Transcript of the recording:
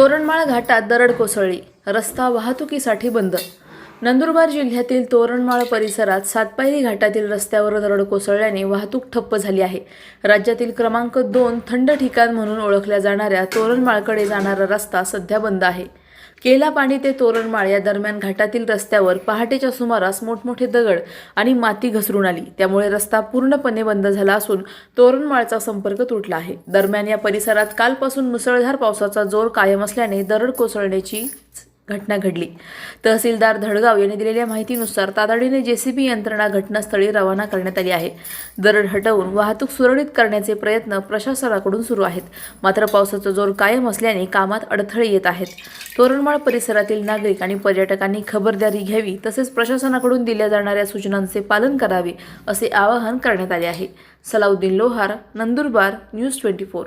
तोरणमाळ घाटात दरड कोसळली. रस्ता वाहतुकीसाठी बंद. नंदुरबार जिल्ह्यातील तोरणमाळ परिसरात सातपायरी घाटातील रस्त्यावर दरड कोसळल्याने वाहतूक ठप्प झाली आहे. राज्यातील क्रमांक दोन थंड ठिकाण म्हणून ओळखल्या जाणाऱ्या तोरणमाळकडे जाणारा रस्ता सध्या बंद आहे. केलापाणी ते तोरणमाळ या दरम्यान घाटातील रस्त्यावर पहाटेच्या सुमारास मोठमोठे दगड आणि माती घसरून आली. त्यामुळे रस्ता पूर्णपणे बंद झाला असून तोरणमाळचा संपर्क तुटला आहे. दरम्यान या परिसरात कालपासून मुसळधार पावसाचा जोर कायम असल्याने दरड कोसळण्याची घटना घडली. तहसीलदार धडगाव यांनी दिलेल्या माहितीनुसार तातडीने जेसीबी यंत्रणा घटनास्थळी रवाना करण्यात आली आहे. दरड हटवून वाहतूक सुरळीत करण्याचे प्रयत्न प्रशासनाकडून सुरू आहेत. मात्र पावसाचा जोर कायम असल्याने कामात अडथळे येत आहेत. तोरणमाळ परिसरातील नागरिक आणि पर्यटकांनी खबरदारी घ्यावी तसेच प्रशासनाकडून दिल्या जाणाऱ्या सूचनांचे पालन करावे असे आवाहन करण्यात आले आहे. Salauddin Lohar Nandurbar news twenty four.